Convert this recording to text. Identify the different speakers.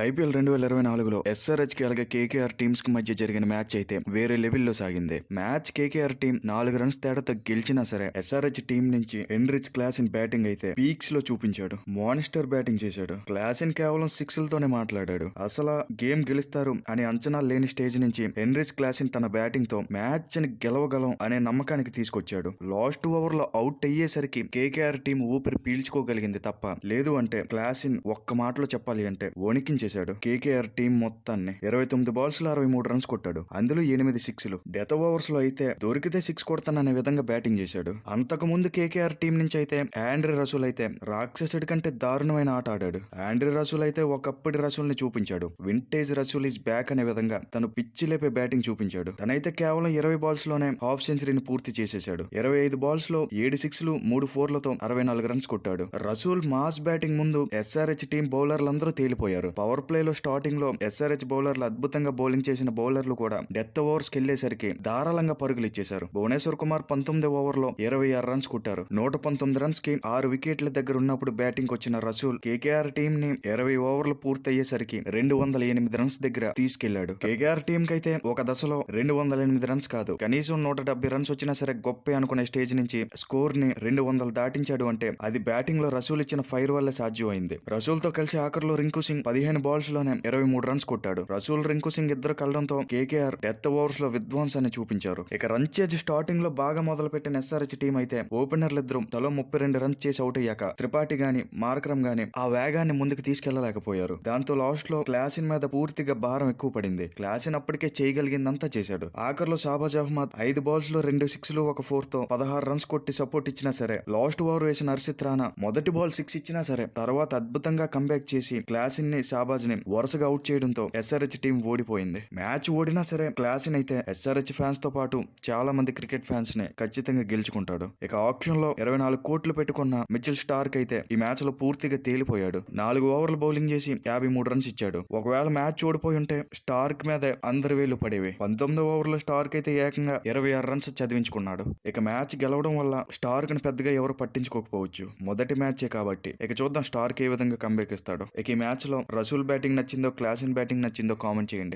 Speaker 1: IPL రెండు వేల ఇరవై నాలుగులో ఎస్ఆర్హెచ్కి అలాగే కేకేఆర్ టీమ్స్కి మధ్య జరిగిన మ్యాచ్ అయితే వేరే లెవెల్లో సాగింది. మ్యాచ్ కేకేఆర్ టీం నాలుగు రన్స్ తేడాతో గెలిచినా సరే ఎస్ఆర్హెచ్ టీం నుంచి ఎన్రిచ్ క్లాస్ ఇన్ బ్యాటింగ్ అయితే పీక్స్లో చూపించాడు. మానిస్టర్ బ్యాటింగ్ చేశాడు. క్లాస్ ఇన్ కేవలం సిక్స్ లతోనే మాట్లాడాడు. అసలు గేమ్ గెలుస్తారు అనే అంచనా లేని స్టేజ్ నుంచి ఎన్రిచ్ క్లాస్ ఇన్ తన బ్యాటింగ్తో మ్యాచ్ని గెలవగలం అనే నమ్మకానికి తీసుకొచ్చాడు. లాస్ట్ ఓవర్లో అవుట్ అయ్యేసరికి కేకేఆర్ టీం ఊపిరి పీల్చుకోగలిగింది తప్ప లేదు అంటే క్లాస్ ఇన్ ఒక్క మాటలో చెప్పాలి అంటే చేశాడు. కేకేఆర్ టీం మొత్తాన్ని ఇరవై తొమ్మిది బాల్స్లో అరవై మూడు రన్స్ కొట్టాడు. అందులో ఎనిమిది సిక్స్లు. డెత్ ఓవర్స్లో అయితే దొరికితే సిక్స్ కొడతాననే విధంగా బ్యాటింగ్ చేశాడు. అంతకు ముందు కేకేఆర్ టీం నుంచి అయితే ఆండ్రీ రసూల్ అయితే రాక్షసుడి కంటే దారుణమైన ఆట ఆడాడు. ఆండ్రీ రసూల్ అయితే ఒకప్పటి రసూల్ని చూపించాడు. వింటేజ్ రసూల్ ఈజ్ బ్యాక్ అనే విధంగా తను పిచ్చి లేపే బ్యాటింగ్ చూపించాడు. తనైతే కేవలం ఇరవై బాల్స్లోనే హాఫ్ సెంచరీని పూర్తి చేసేశాడు. ఇరవై ఐదు బాల్స్లో ఏడు సిక్స్లు మూడు ఫోర్లతో అరవై నాలుగు రన్స్ కొట్టాడు. రసూల్ మాస్ బ్యాటింగ్ ముందు ఎస్ఆర్హెచ్ టీం బౌలర్లందరూ తేలిపోయారు. పవర్ ప్లే లో స్టార్టింగ్లో ఎస్ఆర్హెచ్ బౌలర్లు అద్భుతంగా బౌలింగ్ చేసిన బౌలర్లు కూడా డెత్ ఓవర్స్ కెళ్ళేసరికి ధారాళంగా పరుగులు ఇచ్చేశారు. భువనేశ్వర్ కుమార్ పంతొమ్మిది ఓవర్లో ఇరవై ఆరు రన్స్ కొట్టారు. నూట పంతొమ్మిది రన్స్కి ఆరు వికెట్ల దగ్గర ఉన్నప్పుడు బ్యాటింగ్ వచ్చిన రసూల్ కేకేఆర్ టీం ని ఇరవై ఓవర్లు పూర్తయ్యేసరికి రెండు వందల ఎనిమిది రన్స్ దగ్గర తీసుకెళ్ళాడు. కేకేఆర్ టీం కైతే అయితే ఒక దశలో రెండు వందల ఎనిమిది రన్స్ కాదు కనీసం నూట డెబ్బై రన్స్ వచ్చినా సరే గొప్పే అనుకునే స్టేజ్ నుంచి స్కోర్ని రెండు వందలు దాటించాడు అంటే అది బ్యాటింగ్లో రసూల్ ఇచ్చిన ఫైర్ వల్ల సాధ్యమైంది. రసూల్తో కలిసి ఆఖరిలో రింకు సింగ్ పదిహేను బాల్స్లోనే ఇరవై మూడు రన్స్ కొట్టాడు. రసూల్ రింకు సింగ్ ఇద్దరు కలడంతో కేకేఆర్ డెత్ ఓవర్స్లో విధ్వంసాన్ని చూపించారు. ఇక రన్ చేసి స్టార్టింగ్లో బాగా మొదలు పెట్టిన ఎస్ఆర్హెచ్ టీం అయితే ఓపెనర్లు ఇద్దరు తలో ముప్పై రెండు రన్స్ చేసి అవుట్ అయ్యాక త్రిపాఠి గాని మార్కరం గాని ఆ వేగాన్ని ముందుకు తీసుకెళ్ళలేకపోయారు. దాంతో లాస్ట్లో క్లాసిన్ మీద పూర్తిగా భారం ఎక్కువ పడింది. క్లాసిన్ అప్పటికే చేయగలిగిందంతా చేశాడు. ఆఖర్లో షాబాజ్ అహ్మద్ ఐదు బాల్స్లో రెండు సిక్స్లు ఒక ఫోర్తో పదహారు రన్స్ కొట్టి సపోర్ట్ ఇచ్చినా సరే లాస్ట్ ఓవర్ వేసిన హర్షిత్ రాణా మొదటి బాల్ సిక్స్ ఇచ్చినా సరే తర్వాత అద్భుతంగా కంబ్యాక్ చేసి క్లాసిన్ని షాబాజ్ ని వరుసగా అవుట్ చేయడంతో ఎస్ఆర్హెచ్ టీం ఓడిపోయింది. మ్యాచ్ ఓడినా సరే క్లాసిన్ అయితే ఎస్ఆర్హెచ్ ఫ్యాన్స్తో పాటు చాలా మంది క్రికెట్ ఫ్యాన్స్ని ఖచ్చితంగా గెలుచుకుంటాడు. ఇక ఆప్షన్లో ఇరవై నాలుగు కోట్లు పెట్టుకున్న మిచిల్ స్టార్క్ అయితే ఈ మ్యాచ్లో పూర్తిగా తేలిపోయాడు. నాలుగు ఓవర్లు బౌలింగ్ చేసి యాభై మూడు రన్స్ ఇచ్చాడు. ఒకవేళ మ్యాచ్ ఓడిపోయి ఉంటే స్టార్క్ మీద అందరి వేలు పడేవి. పంతొమ్మిదో ఓవర్లో స్టార్క్ అయితే ఏకంగా ఇరవై ఆరు రన్స్ చదివించుకున్నాడు. ఇక మ్యాచ్ గెలవడం వల్ల స్టార్క్ని పెద్దగా ఎవరు పట్టించుకోకపోవచ్చు. మొదటి మ్యాచే కాబట్టి. ఇక చూద్దాం స్టార్క్ ఏ విధంగా కంబేకిస్తాడు ఇస్తాడు. ఇక ఈ మ్యాచ్లో రసూల్ బ్యాటింగ్ నచ్చిందో క్లాస్ ఇన్ బ్యాటింగ్ నచ్చిందో కామెంట్ చేయండి.